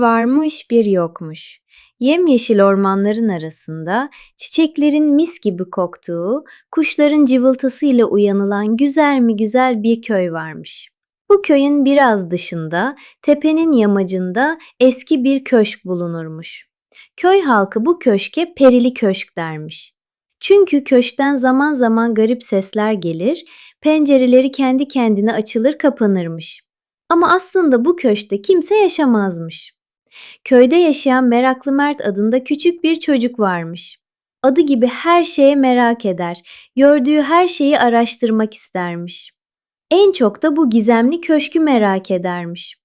varmış bir yokmuş. Yemyeşil ormanların arasında çiçeklerin mis gibi koktuğu, kuşların cıvıltısıyla uyanılan güzel mi güzel bir köy varmış. Bu köyün biraz dışında, tepenin yamacında eski bir köşk bulunurmuş. Köy halkı bu köşke perili köşk dermiş. Çünkü köşkten zaman zaman garip sesler gelir, pencereleri kendi kendine açılır kapanırmış. Ama aslında bu köşkte kimse yaşamazmış. Köyde yaşayan Meraklı Mert adında küçük bir çocuk varmış. Adı gibi her şeye merak eder, gördüğü her şeyi araştırmak istermiş. En çok da bu gizemli köşkü merak edermiş.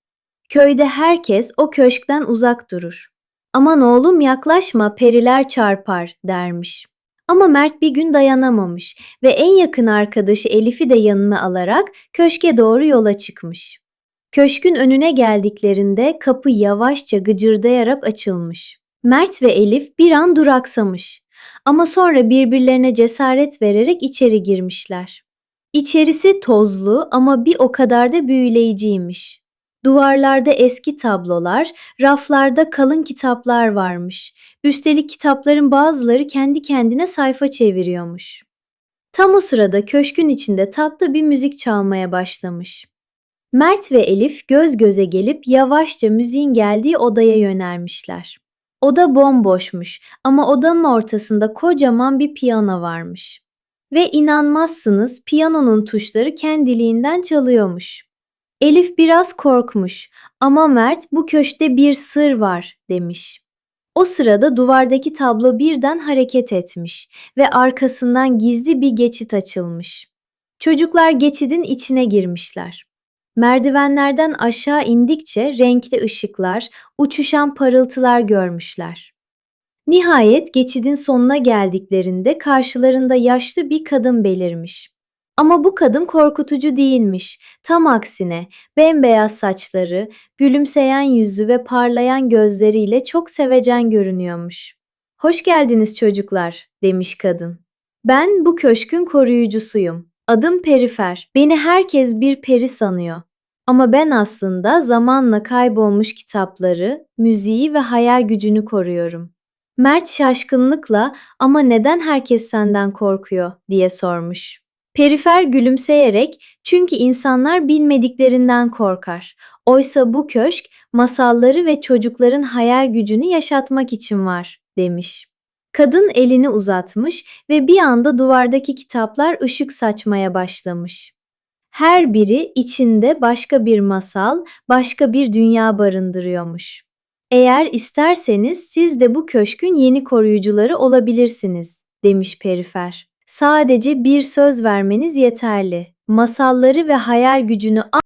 Köyde herkes o köşkten uzak durur. Aman oğlum yaklaşma periler çarpar dermiş. Ama Mert bir gün dayanamamış ve en yakın arkadaşı Elif'i de yanına alarak köşke doğru yola çıkmış. Köşkün önüne geldiklerinde kapı yavaşça gıcırdayarak açılmış. Mert ve Elif bir an duraksamış. Ama sonra birbirlerine cesaret vererek içeri girmişler. İçerisi tozlu ama bir o kadar da büyüleyiciymiş. Duvarlarda eski tablolar, raflarda kalın kitaplar varmış. Üstelik kitapların bazıları kendi kendine sayfa çeviriyormuş. Tam o sırada köşkün içinde tatlı bir müzik çalmaya başlamış. Mert ve Elif göz göze gelip yavaşça müziğin geldiği odaya yönelmişler. Oda bomboşmuş ama odanın ortasında kocaman bir piyano varmış. Ve inanmazsınız piyanonun tuşları kendiliğinden çalıyormuş. Elif biraz korkmuş ama Mert bu köşkte bir sır var demiş. O sırada duvardaki tablo birden hareket etmiş ve arkasından gizli bir geçit açılmış. Çocuklar geçidin içine girmişler. Merdivenlerden aşağı indikçe renkli ışıklar, uçuşan parıltılar görmüşler. Nihayet geçidin sonuna geldiklerinde karşılarında yaşlı bir kadın belirmiş. Ama bu kadın korkutucu değilmiş. Tam aksine bembeyaz saçları, gülümseyen yüzü ve parlayan gözleriyle çok sevecen görünüyormuş. Hoş geldiniz çocuklar, demiş kadın. Ben bu köşkün koruyucusuyum. Adım Perifer. Beni herkes bir peri sanıyor. Ama ben aslında zamanla kaybolmuş kitapları, müziği ve hayal gücünü koruyorum. Mert şaşkınlıkla ama neden herkes senden korkuyor diye sormuş. Perifer gülümseyerek çünkü insanlar bilmediklerinden korkar. Oysa bu köşk masalları ve çocukların hayal gücünü yaşatmak için var demiş. Kadın elini uzatmış ve bir anda duvardaki kitaplar ışık saçmaya başlamış. Her biri içinde başka bir masal, başka bir dünya barındırıyormuş. Eğer isterseniz siz de bu köşkün yeni koruyucuları olabilirsiniz, demiş Perifer. Sadece bir söz vermeniz yeterli. Masalları ve hayal gücünü